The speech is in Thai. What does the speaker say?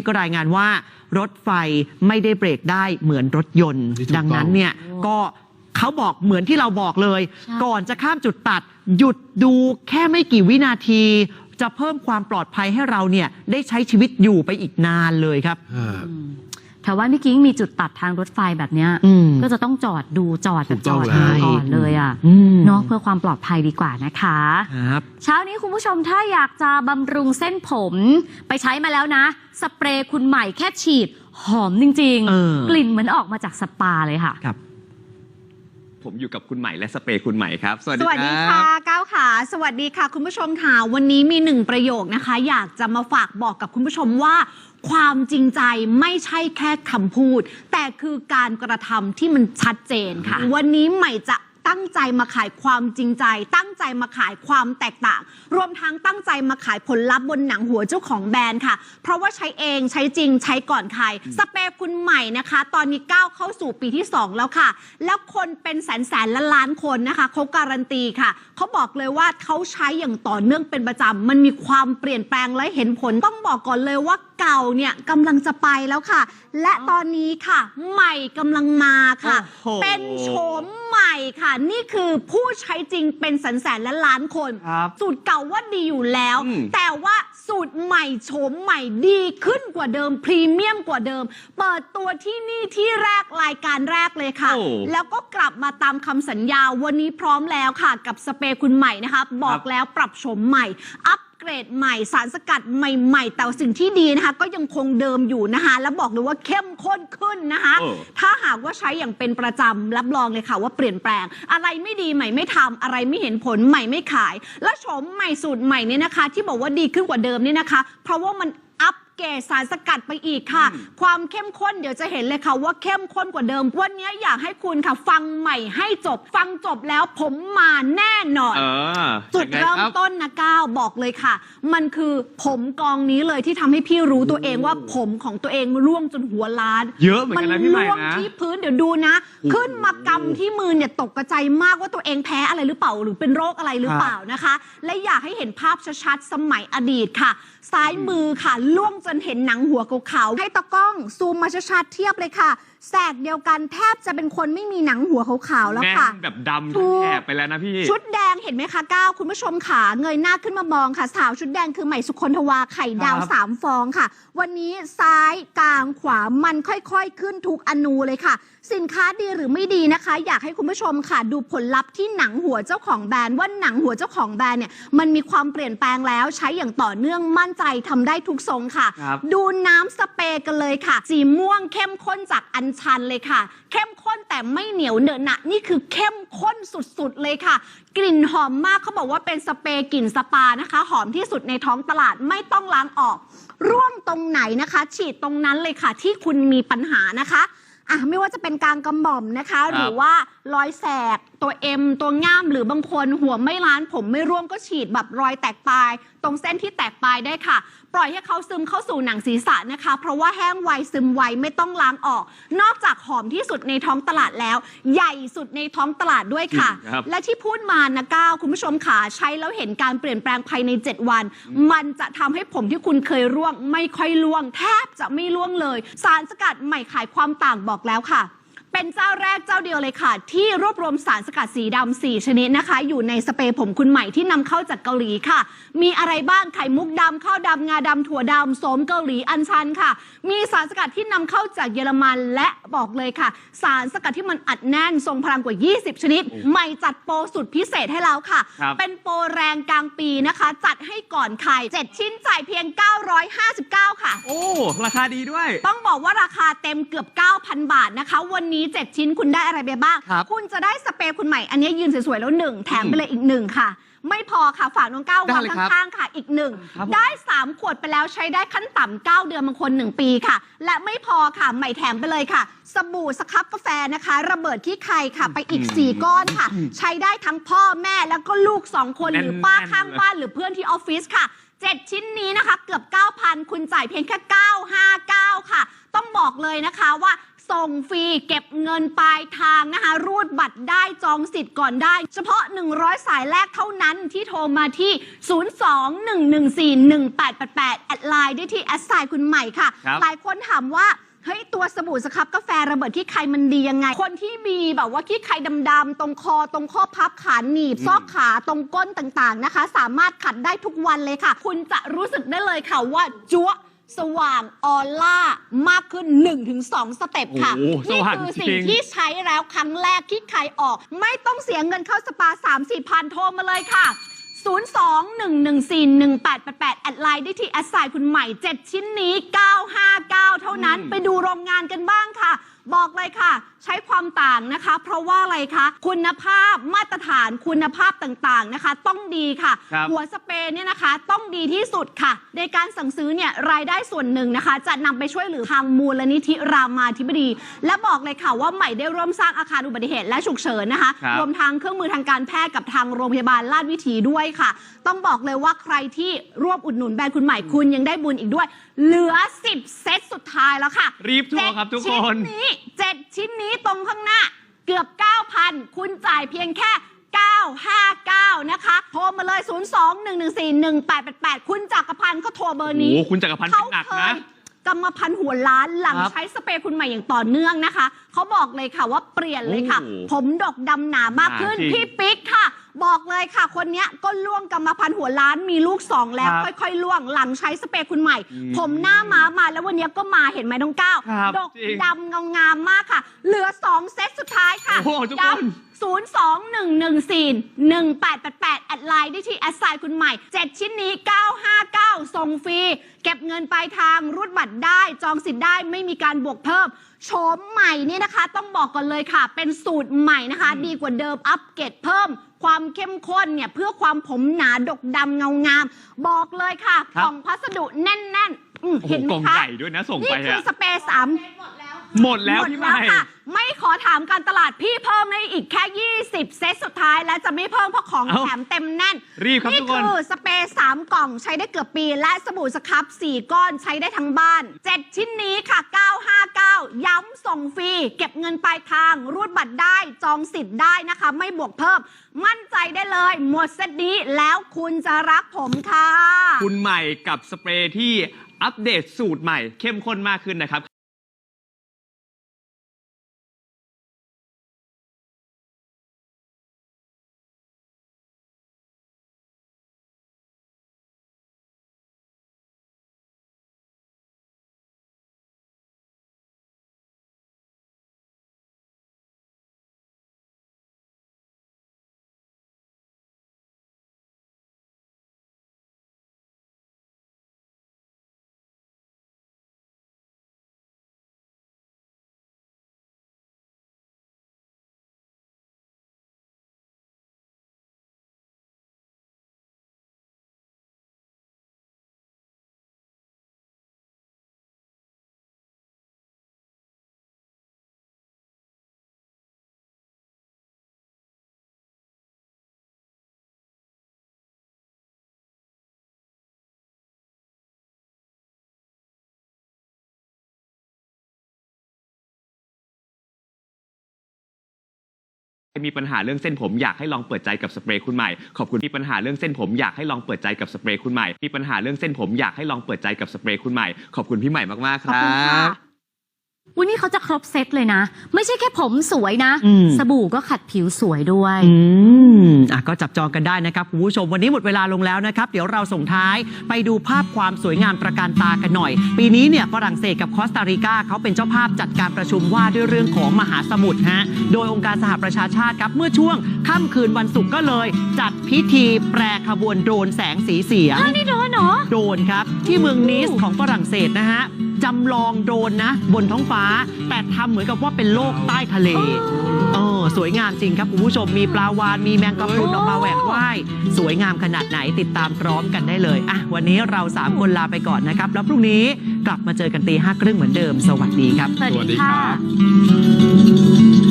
ศก็รายงานว่ารถไฟไม่ได้เบรกได้เหมือนรถยนต์ นี่ถูกต้อง ดังนั้นเนี่ยก็เขาบอกเหมือนที่เราบอกเลย ใช่ ก่อนจะข้ามจุดตัด หยุดดูแค่ไม่กี่วินาที จะเพิ่มความปลอดภัยให้เราเนี่ยได้ใช้ชีวิตอยู่ไปอีกนานเลยครับ อ่า แถวบ้านพี่กิ้งมีจุดตัดทางรถไฟแบบเนี้ยอืม ก็จะต้องจอดดูจอดถูแบบกจต้องอดแล้วดูก่อนเลยอะอืมเนาะเพื่อความปลอดภัยดีกว่านะคะ ครับ เช้านี้คุณผู้ชมถ้าอยากจะบำรุงเส้นผม ไปใช้มาแล้วนะ สเปรย์คุณใหม่แค่ฉีด หอมจริงเออ กลิ่นเหมือนออกมาจากสปาเลยค่ะ ครับ ผมอยู่กับคุณใหม่และสเปรย์คุณใหม่ครับ สวัสสดีวัสดีคค่ะรับก้าวขาสวัสดีค่ะ คุณผู้ชมค่ะ วันนี้มีหนึ่งประโยคนะคะ อยากจะมาฝากบอกกับคุณผู้ชมว่า ความจริงใจไม่ใช่แค่คำพูด แต่คือการกระทำที่มันชัดเจนค่ะ วันนี้ใหม่จะ ตั้งใจมาขายความจริงใจ ตั้งใจมาขายความแตกต่าง รวมทั้งตั้งใจมาขายผลลัพธ์บนหนังหัวเจ้าของแบรนด์ค่ะ เพราะว่าใช้เองใช้จริงใช้ก่อนใครสเปรย์คุณใหม่นะคะ ตอนนี้ก้าวเข้าสู่ปีที่ 2 แล้วค่ะ แล้วคนเป็นแสนแสนและล้านคนนะคะเขาการันตีค่ะเขาบอกเลยว่าเขาใช้อย่างต่อเนื่องเป็นประจำมันมีความเปลี่ยนแปลงและเห็นผลต้องบอกก่อนเลยว่า เก่าเนี่ยกำลังจะไปแล้วค่ะ และตอนนี้ค่ะ ใหม่กำลังมาค่ะ โอ้โห เป็นโฉมใหม่ค่ะ นี่คือผู้ใช้จริงเป็นแสนแสนและล้านคน ครับ สูตรเก่าว่าดีอยู่แล้ว อืม แต่ว่าสูตรใหม่โฉมใหม่ดีขึ้นกว่าเดิม พรีเมียมกว่าเดิม เปิดตัวที่นี่ที่แรกรายการแรกเลยค่ะ โอ้แล้วก็กลับมาตามคำสัญญาวันนี้พร้อมแล้วค่ะ กับสเปรย์คุณใหม่นะคะ บอกแล้วปรับโฉมใหม่ อัป เกรดใหม่สารสกัดใหม่ๆ แต่สิ่งที่ดีนะคะ ก็ยังคงเดิมอยู่นะคะ แล้วบอกเลยว่าเข้มข้นขึ้นนะคะ เออ ถ้าหากว่าใช้อย่างเป็นประจำรับรองเลยค่ะว่าเปลี่ยนแปลง อะไรไม่ดีใหม่ไม่ทำอะไรไม่เห็นผลใหม่ไม่ขาย และโฉมใหม่สูตรใหม่เนี่ยนะคะ ที่บอกว่าดีขึ้นกว่าเดิมเนี่ยนะคะ เพราะว่ามันอัป เกรดสารสกัดไปอีกค่ะ ความเข้มข้นเดี๋ยวจะเห็นเลยค่ะ ว่าเข้มข้นกว่าเดิม วันนี้อยากให้คุณค่ะ ฟังใหม่ให้จบ ฟังจบแล้วผมมาแน่นอน เออจุดยังไงเริ่มครับต้นนะก้าวบอกเลยค่ะ มันคือผมกองนี้เลยที่ทำให้พี่รู้ตัวเองว่าผมของตัวเองร่วงจนหัวล้านเยอะเหมือนกันนะพี่ใหม่ร่วงนะที่พื้นเดี๋ยวดูนะ ขึ้นมากำที่มือเนี่ยตกกระใจายมากว่าตัวเองแพ้อะไรหรือเปล่าหรือเป็นโรคอะไรหรือเปล่านะคะ และอยากให้เห็นภาพชัดๆสมัยอดีตค่ะ ซ้ายมือค่ะล่วงจนเห็นหนังหัวขาวๆให้ตะกล้องซูมมาชัดๆเทียบเลยค่ะ แสกเดียวกันแทบจะเป็นคนไม่มีหนังหัวขาวๆแล้วแน่นค่ะแบบดำถูทั้งกแถบไปแล้วนะพี่ ชุดแดงเห็นไหมคะก้าวคุณผู้ชมขาเงยหน้าขึ้นมามองค่ะ สาวชุดแดงคือใหม่สุคนทวาไข่ดาวครับ สามฟองค่ะ วันนี้ซ้ายกลางขวามันค่อยๆ ขึ้นทุกอนูเลยค่ะ สินค้าดีหรือไม่ดีนะคะ อยากให้คุณผู้ชมค่ะ ดูผลลัพธ์ที่หนังหัวเจ้าของแบรนด์ว่าหนังหัวเจ้าของแบรนด์เนี่ยมันมีความเปลี่ยนแปลงแล้วใช้อย่างต่อเนื่องมั่นใจทำได้ทุกทรงค่ะ ครับ ดูน้ำสเปรย์กันเลยค่ะ สีม่วงเข้มข้นจากอัญชันเลยค่ะ เข้มข้นแต่ไม่เหนียวเหนอะหนะนี่คือเข้มข้นสุดๆเลยค่ะ กลิ่นหอมมากเขาบอกว่าเป็นสเปรย์กลิ่นสปานะคะ หอมที่สุดในท้องตลาดไม่ต้องล้างออก ร่วงตรงไหนนะคะ ฉีดตรงนั้นเลยค่ะ ที่คุณมีปัญหานะคะอะไม่ว่าจะเป็นกลางกระหม่อมนะคะ หรือว่ารอยแสกตัวเอ็มตัวง่ามหรือบางคนหัวไม่ล้านผมไม่ร่วงก็ฉีดแบบรอยแตกปลาย ตรงเส้นที่แตกปลายได้ค่ะ ปล่อยให้เขาซึมเข้าสู่หนังศีรษะนะคะ เพราะว่าแห้งไวซึมไวไม่ต้องล้างออก นอกจากหอมที่สุดในท้องตลาดแล้ว ใหญ่สุดในท้องตลาดด้วยค่ะ ครับ และที่พูดมานะก้าวคุณผู้ชมขาใช้แล้วเห็นการเปลี่ยนแปลงภายใน 7 วัน มันจะทำให้ผมที่คุณเคยร่วง ไม่ค่อยร่วง แทบจะไม่ร่วงเลย สารสกัดใหม่ขายความต่างบอกแล้วค่ะ เป็นเจ้าแรกเจ้าเดียวเลยค่ะ ที่รวบรวมสารสกัดสีดำ4ชนิดนะคะ อยู่ในสเปรย์ผมคุณใหม่ที่นำเข้าจากเกาหลีค่ะ มีอะไรบ้างไข่มุกดำข้าวดำงาดำถั่วดำโสมเกาหลีอัญชันค่ะ มีสารสกัดที่นำเข้าจากเยอรมันและบอกเลยค่ะ สารสกัดที่มันอัดแน่นทรงพลังกว่า 20 ชนิด ใหม่จัดโปรสุดพิเศษให้แล้วค่ะ ครับ เป็นโปรแรงกลางปีนะคะ จัดให้ก่อนใคร7ชิ้นจ่ายเพียง 959ค่ะโอ้ ราคาดีด้วย ต้องบอกว่าราคาเต็มเกือบ 9,000 บาทนะคะ วันนี้ 7 ชิ้นคุณได้อะไรไปบ้าง ครับคุณจะได้สเปรย์คุณใหม่ อันนี้ยืนสวยๆแล้วหนึ่งแถมไปเลยอีกหนึ่งค่ะ ไม่พอค่ะฝากน้องก้าวได้วางเลยครับข้างๆค่ะ อีกหนึ่งครับผม ได้ 3 ขวดไปแล้วใช้ได้ขั้นต่ำ9เดือนบางคน 1 ปีค่ะ และไม่พอค่ะใหม่แถมไปเลยค่ะ สบู่สครับกาแฟนะคะ ระเบิดขี้ใครค่ะ ไปอีก 4 ก้อนค่ะ ใช้ได้ทั้งพ่อแม่แล้วก็ลูก 2 คนแน่นหรือป้าแน่นข้างเลยบ้านหรือเพื่อนที่ออฟฟิศค่ะ 7 ชิ้นนี้นะคะ เกือบ 9,000 คุณจ่ายเพียงแค่ 959 ค่ะ ต้องบอกเลยนะคะว่าส่งงฟรีเก็บเงินปลายทางนะคะ รูดบัตรได้จองสิทธิ์ก่อนได้ เฉพาะ 100 สายแรกเท่านั้นที่โทรมาที่ 02-114-1888 แอดไลน์ได้ที่แอดไซน์คุณใหม่ค่ะครับหลายคนถามว่า เฮ้ยตัวสบู่สครับกาแฟระเบิดที่ใครมันดียังไง คนที่มีแบบว่าที่ใครดำๆตรงคอตรงข้อพับขาหนีบซอกขาตรงก้นต่างๆนะคะ สามารถขัดได้ทุกวันเลยค่ะ คุณจะรู้สึกได้เลยค่ะว่าจั๊วสว่างออร่ามากขึ้น 1-2 สเต็ปค่ะ โอ้โหสนี่ว่างคือจสิ่ริงงที่ใช้แล้วครั้งแรกที่ใครออก ไม่ต้องเสียเงินเข้าสปา 3 4 พันโทรมาเลยค่ะ 02-114-1888 แอดไลน์ได้ที่แอดไซน์คุณใหม่ 7 ชิ้นนี้ 959 เท่านั้นอืมไปดูโรงงานกันบ้างค่ะบอกเลยค่ะ ใช้ความต่างนะคะ เพราะว่าอะไรคะคุณภาพมาตรฐานคุณภาพต่างๆนะคะ ต้องดีค่ะ ครับหัวสเปรย์เนี่ยนะคะ ต้องดีที่สุดค่ะ ในการสั่งซื้อเนี่ยรายได้ส่วนหนึ่งนะคะ จะนำไปช่วยเหลือทางมูลนิธิรามาธิบดี และบอกเลยค่ะว่าใหม่ได้ร่วมสร้างอาคารอุบัติเหตุและฉุกเฉินนะคะครับรวมทั้งเครื่องมือทางการแพทย์กับทางโรงพยาบาลลาดวิถีด้วยค่ะ ต้องบอกเลยว่าใครที่ร่วมอุดหนุนแบรนด์คุณใหม่คุณยังได้บุญอีกด้วย เหลือ 10 เซตสุดท้ายแล้วค่ะรีบโทรครับทุกคนเจ็ดชิ้นนี้7ชิ้นนี้ตรงข้างหน้า เกือบ 9,000 คุณจ่ายเพียงแค่ 959 นะคะ โทรมาเลย 02-114-1888 คุณจักรพันธ์ก็โทรเบอร์นี้โอ้โหคุณจักรพันธ์เขาเป็นหนักเคนะ ยกรรมพันธุ์หัวล้านหลังครับใช้สเปรย์คุณใหม่อย่างต่อเนื่องนะคะ เขาบอกเลยค่ะว่าเปลี่ยนเลยค่ะ โอ้โหผมดกดำหนามากขึ้น หนาจริง พี่ปิ๊กค่ะ บอกเลยค่ะ คนเนี้ยก็ล่วงกรรมพันธุ์หัวล้านมีลูกสองแล้ว ครับค่อยๆล่วงหลังใช้สเปรย์คุณใหม่ อืมผมหน้าม้ามาแล้ววันเนี้ยก็มาเห็นไหมน้องก้าวครับดกจริงดำเงางามมากค่ะ เหลือ 2 เซตสุดท้ายค่ะโอ้โหทุกคนย้ำ02-114-1888แอดไลน์ได้ที่แอดไซน์คุณใหม่7ชิ้นนี้959ส่งฟรี เก็บเงินปลายทางรูดบัตรได้จองสิทธิ์ได้ไม่มีการบวกเพิ่มโฉมใหม่นี่นะคะ ต้องบอกก่อนเลยค่ะ เป็นสูตรใหม่นะคะ ดีกว่าเดิมอัปเกรดเพิ่ม ความเข้มข้นเนี่ยเพื่อความผมหนาดกดำเงางาม บอกเลยค่ะครับกล่องพัสดุแน่นๆอืมโอ้โหเห็นไหมกล่องคะใหญ่ด้วยนะส่งนี่ไปคืออะสเปรย์สาม หมดแล้ว หมดพี่ใหแล้วม่ ค่ะ ไม่ขอถามการตลาดพี่เพิ่มให้อีกแค่ 20 เซตสุดท้าย และจะไม่เพิ่มเพราะของเอ้า แถมเต็มแน่น รีบครับนี่ทุกคนคือสเปรย์3กล่องใช้ได้เกือบปี และสบู่สครับ 4 ก้อนใช้ได้ทั้งบ้าน 7 ชิ้นนี้ค่ะ 9 ย้ำส่งฟรี เก็บเงินปลายทาง รูดบัตรได้จองสิทธิ์ได้นะคะ ไม่บวกเพิ่ม มั่นใจได้เลย หมดเซตนี้แล้วคุณจะรักผมค่ะ คุณใหม่กับสเปรย์ที่อัปเดตสูตรใหม่ เข้มข้นมากขึ้นนะครับ มีปัญหาเรื่องเส้นผมอยากให้ลองเปิดใจกับสเปรย์คุณใหม่ ขอบคุณมีปัญหาเรื่องเส้นผมอยากให้ลองเปิดใจกับสเปรย์คุณใหม่ มีปัญหาเรื่องเส้นผมอยากให้ลองเปิดใจกับสเปรย์คุณใหม่ ขอบคุณพี่ใหม่มากๆคขอบรัคุณค่ะบ วันนี้เขาจะครบเซตเลยนะ ไม่ใช่แค่ผมสวยนะ อืม สบู่ก็ขัดผิวสวยด้วย อืมอะก็จับจองกันได้นะครับคุณผู้ชมวันนี้หมดเวลาลงแล้วนะครับ เดี๋ยวเราส่งท้ายไปดูภาพความสวยงามประการตากันหน่อย ปีนี้เนี่ยฝรั่งเศสกับคอสตาริกาเขาเป็นเจ้าภาพจัดการประชุมว่าด้วยเรื่องของมหาสมุทรฮะโดยองค์การสหประชาชาติครับ เมื่อช่วงค่ำคืนวันศุกร์ก็เลย จัดพิธีแปรขบวนโดรนแสงสีเสียง นี่โดนเหรอโดรนครับ ที่เมืองนีสของฝรั่งเศสนะฮะ จำลองโดรนนะ บนท้องฟ้า แต่ทำเหมือนกับว่าเป็นโลกใต้ทะเลเออสวยงามจริงครับ คุณผู้ชมมีปลาวานมีแมงกะพรุนออกมาแหวกว่ายสวยงามขนาดไหนติดตามพร้อมกันได้เลยอะวันนี้เราสามคนลาไปก่อนนะครับ แล้วพรุ่งนี้กลับมาเจอกันตีห้าครึ่งเหมือนเดิม สวัสดีครับ สวัสสวัสดีดีครัค่ะบ